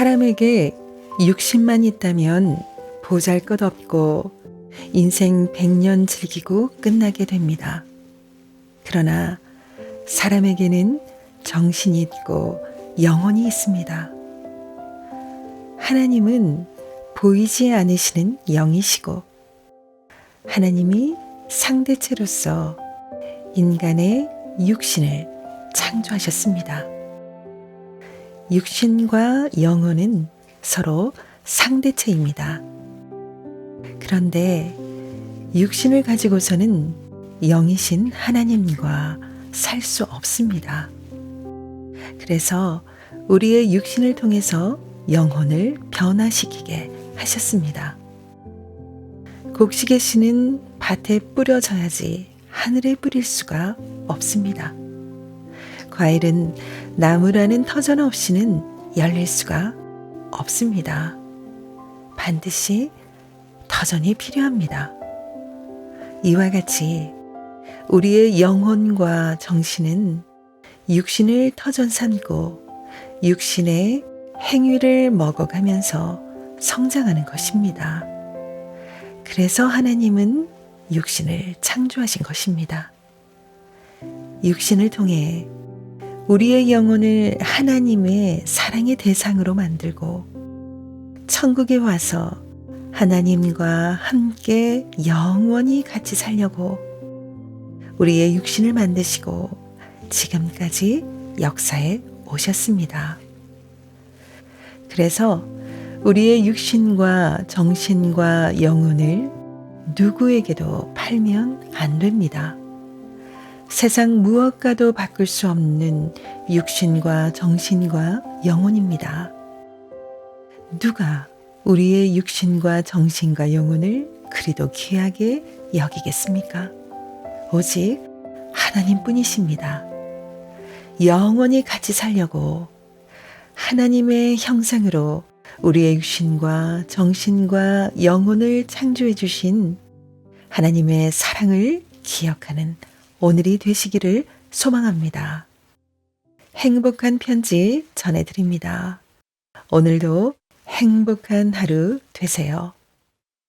사람에게 육신만 있다면 보잘 것 없고 인생 백년 즐기고 끝나게 됩니다. 그러나 사람에게는 정신이 있고 영혼이 있습니다. 하나님은 보이지 않으시는 영이시고 하나님이 상대체로서 인간의 육신을 창조하셨습니다. 육신과 영혼은 서로 상대체입니다. 그런데 육신을 가지고서는 영이신 하나님과 살 수 없습니다. 그래서 우리의 육신을 통해서 영혼을 변화시키게 하셨습니다. 곡식의 씨는 밭에 뿌려져야지 하늘에 뿌릴 수가 없습니다. 과일은 나무라는 터전 없이는 열릴 수가 없습니다. 반드시 터전이 필요합니다. 이와 같이 우리의 영혼과 정신은 육신을 터전 삼고 육신의 행위를 먹어가면서 성장하는 것입니다. 그래서 하나님은 육신을 창조하신 것입니다. 육신을 통해 우리의 영혼을 하나님의 사랑의 대상으로 만들고 천국에 와서 하나님과 함께 영원히 같이 살려고 우리의 육신을 만드시고 지금까지 역사에 오셨습니다. 그래서 우리의 육신과 정신과 영혼을 누구에게도 팔면 안 됩니다. 세상 무엇과도 바꿀 수 없는 육신과 정신과 영혼입니다. 누가 우리의 육신과 정신과 영혼을 그리도 귀하게 여기겠습니까? 오직 하나님 뿐이십니다. 영원히 같이 살려고 하나님의 형상으로 우리의 육신과 정신과 영혼을 창조해 주신 하나님의 사랑을 기억하는 오늘이 되시기를 소망합니다. 행복한 편지 전해드립니다. 오늘도 행복한 하루 되세요.